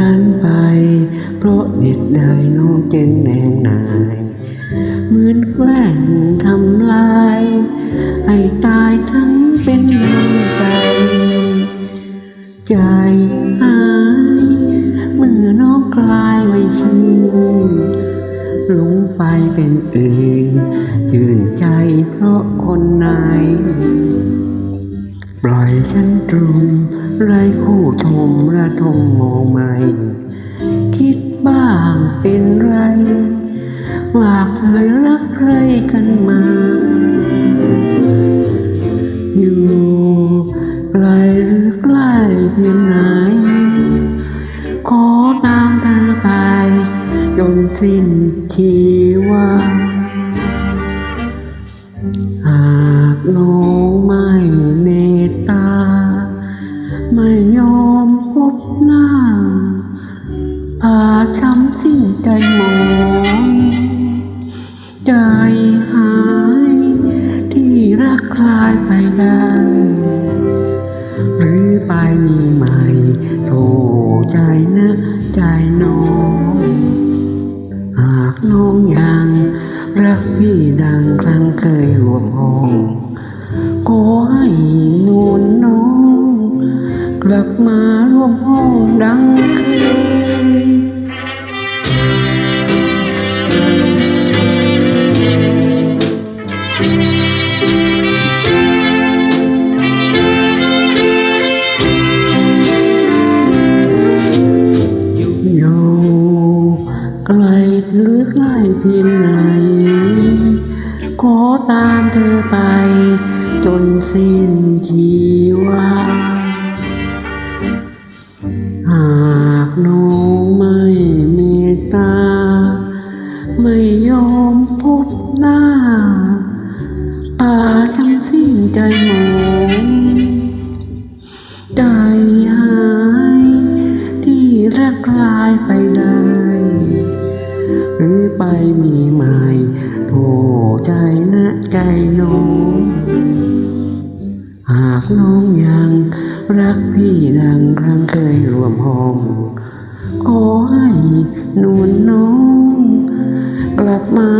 นั้นไป เพราะเด็ดใดน้องจึงแนงนาย เหมือนแกล้งทำลาย ไอ้ตายทั้งเป็นน้ำใจ ใจหายเมื่อน้องกลายไม่ชินหลงไปเป็นอื่น ชื่นใจเพราะคนไหนปล่อยฉันตรง ไรคู่ทมระทมมองไม่ คิดบ้างเป็นไรว่าเคยรักใครกันมา อยู่ไกลหรือใกล้เพียงไหน ขอตามเธอไปจนสิ้นชีวาหากน้อ หาย ที่รักคลายไปได้หรือไปมีใหม่โทใจนะใจน้อง หากน้องยังรักพี่ดังครั้งเคยรวมห้องขอให้นวลน้อง กลับมาร่วมห้องดังเคย ใกล้เพียงไหน ขอตามเธอไป จนสิ้นชีวาหากน้องไม่เมตตา ไม่ยอมพบหน้าป่าทั้งสิ้นใจหมอ ใหม่โทใจละใจน้อง หากน้องยังรักพี่ดังครั้งเคยรวมห้องขอให้นวลน้อง กลับมา